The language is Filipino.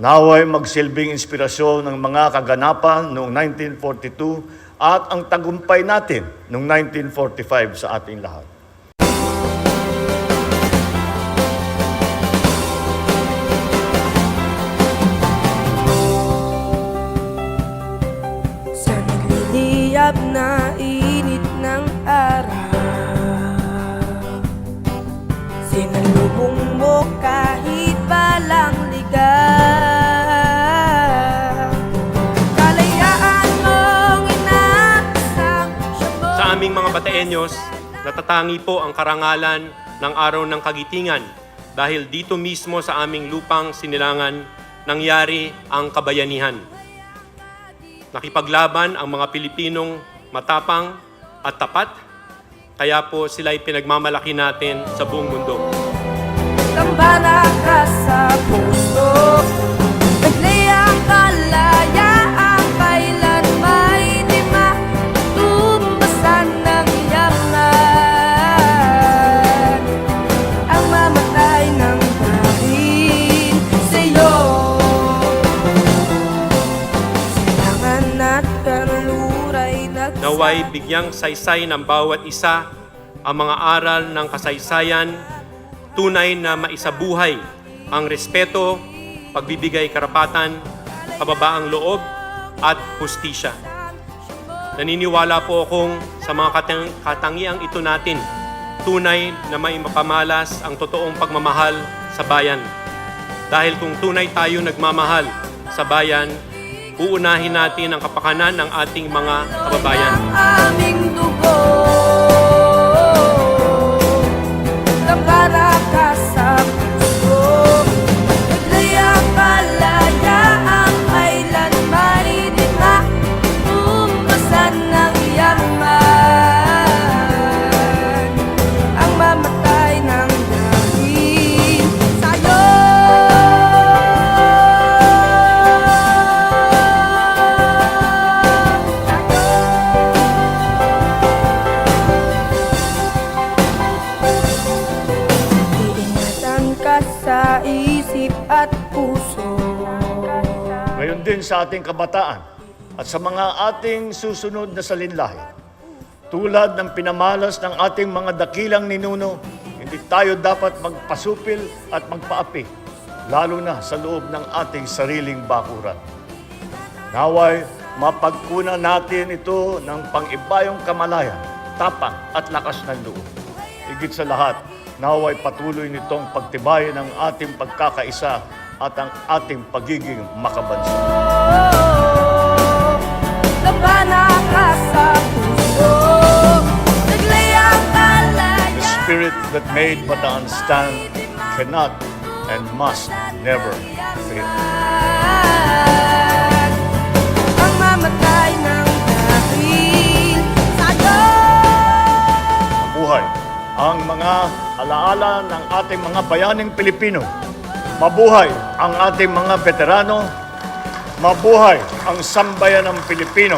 Naway magsilbing inspirasyon ng mga kaganapan noong 1942 at ang tagumpay natin noong 1945 sa ating lahat. Sa nagliliyab na mo Sa aming mga Bateenyos, natatangi po ang karangalan ng araw ng kagitingan dahil dito mismo sa aming lupang sinilangan nangyari ang kabayanihan. Nakipaglaban ang mga Pilipinong matapang at tapat, kaya po sila'y pinagmamalaki natin sa buong mundo. Kambana Naway bigyang saysay ng bawat isa ang mga aral ng kasaysayan, tunay na maisabuhay ang respeto, pagbibigay karapatan, kababaang loob, at hustisya. Naniniwala po akong sa mga katang- katangiang ito natin, tunay na may mapamalas ang totoong pagmamahal sa bayan. Dahil kung tunay tayo nagmamahal sa bayan, uunahin natin ang kapakanan ng ating mga kababayan. aming dugo sa isip at puso Ngayon din sa ating kabataan at sa mga ating susunod na salinlahi. Tulad ng pinamalas ng ating mga dakilang ninuno, hindi tayo dapat magpasupil at magpaapi, lalo na sa loob ng ating sariling bakuran. Naway, mapagkunan natin ito ng pangibayong kamalayan, tapang at lakas ng loob. Higit sa lahat, naway patuloy nitong pagtibayin ang ating pagkakaisa at ang ating pagiging makabansa. The spirit that made Bataan stand cannot and must never fail. Ang mga alaala ng ating mga bayaning Pilipino. Mabuhay ang ating mga veterano. Mabuhay ang sambayan ng Pilipino.